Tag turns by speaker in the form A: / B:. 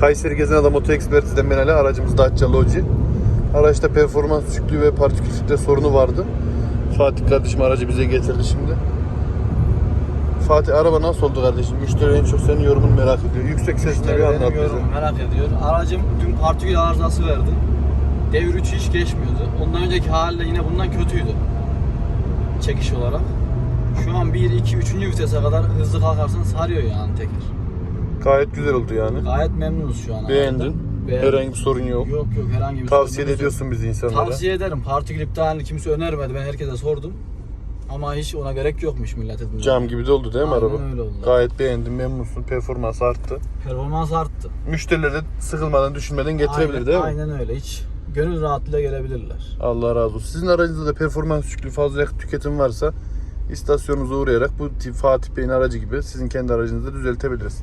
A: Kayseri Gezen Adam Oto Ekspertiz'den ben Ali. Aracımız Dacia Logi. Araçta performans düşüklüğü ve partikül filtre sorunu vardı. Fatih kardeşim aracı bize getirdi şimdi. Fatih araba nasıl oldu kardeşim? Müşteri en çok senin yorumunu merak ediyor. Yüksek sesle bir anlat bize.
B: merak ediyor. Aracım dün partikül arızası verdi. Devir 3 hiç geçmiyordu. Ondan önceki haliyle yine bundan kötüydü. Çekiş olarak. Şu an 1, 2, 3. vitese kadar hızlı kalkarsan sarıyor yani teker.
A: Gayet güzel oldu yani.
B: Gayet memnunuz şu an.
A: Beğendin.
B: Beğendim.
A: Herhangi bir sorun yok.
B: Yok yok herhangi bir
A: Tavsiye
B: yok.
A: ediyorsun bizi insanlara.
B: Tavsiye ederim. Partikül iptalini kimse önermedi. Ben herkese sordum. Ama hiç ona gerek yokmuş millete dinlemeye.
A: Cam gibi de oldu değil mi
B: Aynen
A: araba?
B: öyle oldu.
A: Gayet beğendim, memnunsun. Performans arttı.
B: Performans arttı.
A: Müşterileri de sıkılmadan, düşünmeden getirebilir
B: aynen,
A: değil mi?
B: Aynen öyle. Hiç gönül rahatlığıyla gelebilirler.
A: Allah razı olsun. Sizin aracınızda da performans düşüklüğü fazla yakıt tüketim varsa istasyonunuza uğrayarak bu Fatih Bey'in aracı gibi sizin kendi aracınızda düzeltebiliriz.